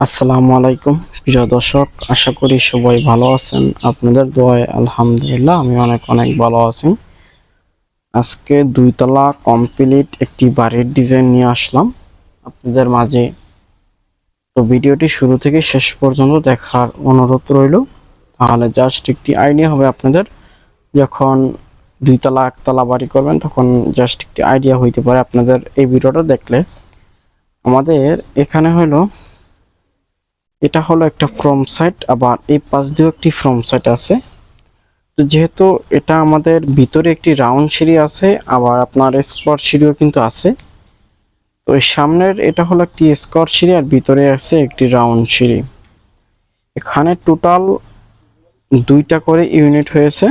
আসসালামু আলাইকুম, প্রিয় দর্শক, আশা করি সবাই ভালো আছেন। আপনাদের দোয়ায় আলহামদুলিল্লাহ আমি অনেক অনেক ভালো আছি। আজকে দুইতলা কমপ্লিট একটি বাড়ির ডিজাইন নিয়ে আসলাম। আপনাদের মাঝে তো ভিডিওটি শুরু থেকে শেষ পর্যন্ত দেখার অনুরোধ রইল। তাহলে জাস্ট একটি আইডিয়া হবে আপনাদের। যখন দুইতলা, একতলা বাড়ি করবেন, তখন জাস্ট একটি আইডিয়া হইতে পারে আপনাদের এই ভিডিওটা দেখলে। আমাদের এখানে হলো এটা হলো একটা ফ্রম সাইট আবার এই পাশ দিয়েও একটি ফ্রম সাইট আছে। তো যেহেতু এটা আমাদের ভিতরে একটি রাউন্ড সিঁড়ি আছে, আবার আপনার স্কোয়ার সিঁড়িও কিন্তু আছে। তো সামনের এটা হলো একটি স্কোয়ার সিঁড়ি, আর ভিতরে আছে একটি রাউন্ড সিঁড়ি। এখানে টোটাল দুইটা করে ইউনিট হয়েছে,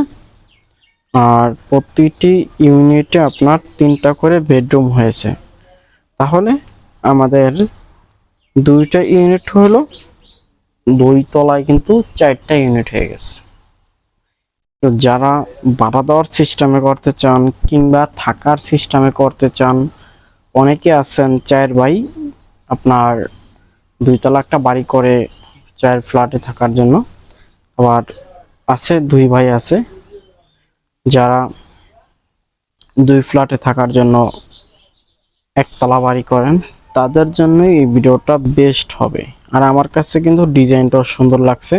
আর প্রতিটি ইউনিটে আপনার তিনটা করে বেডরুম হয়েছে। তাহলে আমাদের দুইটা ইউনিট হলো দুই তলায় কিন্তু চারটা ইউনিট হয়ে গেছে। তো যারা ভাড়া দেওয়ার সিস্টেমে করতে চান কিংবা থাকার সিস্টেমে করতে চান, অনেকে আছেন চার ভাই, আপনার দুইতলা একটা বাড়ি করে চার ফ্ল্যাটে থাকার জন্য। আবার আছে দুই ভাই আছে, যারা দুই ফ্ল্যাটে থাকার জন্য একতলা বাড়ি করেন, তাদের জন্য এই ভিডিওটা বেস্ট হবে। আর আমার কাছে কিন্তু ডিজাইনটাও সুন্দর লাগছে।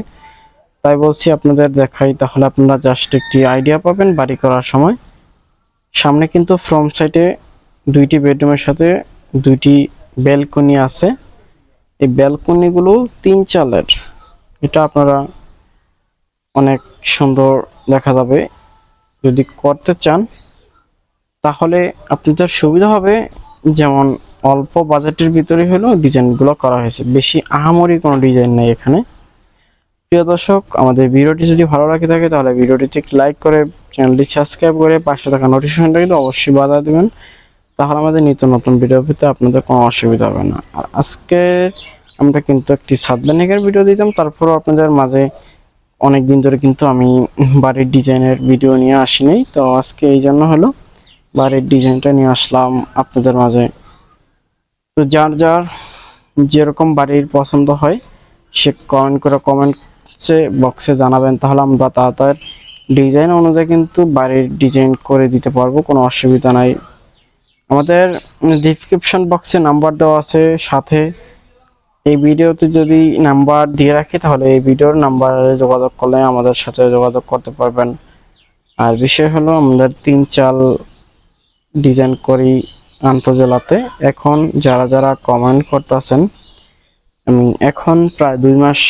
তাই বলছি আপনাদের দেখাই, তাহলে আপনারা জাস্ট একটি আইডিয়া পাবেন বাড়ি করার সময়। সামনে কিন্তু ফ্রন্ট সাইডে দুইটি বেডরুমের সাথে দুইটি ব্যালকনি আছে। এই ব্যালকনিগুলো তিন চালের। এটা আপনারা অনেক সুন্দর দেখা যাবে। যদি করতে চান, তাহলে আপনাদের সুবিধা হবে যেমন অল্প বাজেটের ভিতরে হলো ডিজাইনগুলো করা হয়েছে। বেশি আহামরি কোনো ডিজাইন নেই এখানে। প্রিয় দর্শক, আমাদের ভিডিওটি যদি ভালো লাগে থাকে, তাহলে ভিডিওটিতে লাইক করে, চ্যানেলটি সাবস্ক্রাইব করে পাশে থাকা নোটিফিকেশনটা কিন্তু অবশ্যই বাধা দেবেন। তাহলে আমাদের নিত্য নতুন ভিডিও পেতে আপনাদের কোনো অসুবিধা হবে না। আর আজকে আমরা কিন্তু একটি সাবধানিকের ভিডিও দিতাম। তারপরও আপনাদের মাঝে অনেক দিন ধরে কিন্তু আমি বাড়ির ডিজাইনের ভিডিও নিয়ে আসিনি। তো আজকে এই জন্য হলো বাড়ির ডিজাইনটা নিয়ে আসলাম আপনাদের মাঝে। তো যার যার যেরকম বাড়ির পছন্দ হয়, সে কমেন্ট করে কমেন্টসে বক্সে জানাবেন। তাহলে আমরা তাদের ডিজাইন অনুযায়ী কিন্তু বাড়ির ডিজাইন করে দিতে পারব, কোনো অসুবিধা নাই। আমাদের ডিসক্রিপশন বক্সে নাম্বার দেওয়া আছে, সাথে এই ভিডিওতে যদি নাম্বার দিয়ে রাখি, তাহলে এই ভিডিওর নাম্বারে যোগাযোগ করলে আমাদের সাথে যোগাযোগ করতে পারবেন। আর বিষয় হলো আমাদের তিন চাল ডিজাইন করি। আন্তজেলাতে এখন যারা যারা কমেন্ট করতেছেন, আমি এখন প্রায় দুই মাস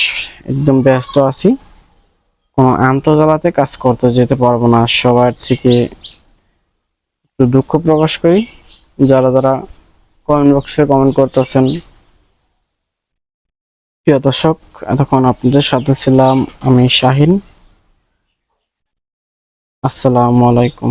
একদম ব্যস্ত আছি। কোনো আন্তজেলাতে কাজ করতে যেতে পারব না। সবার থেকে একটু দুঃখ প্রকাশ করি। যারা যারা কমেন্ট বক্সে কমেন্ট করতেছেন, প্রিয় দর্শক, এতক্ষণ আপনাদের সাথে ছিলাম আমি শাহিন। আসসালামু আলাইকুম।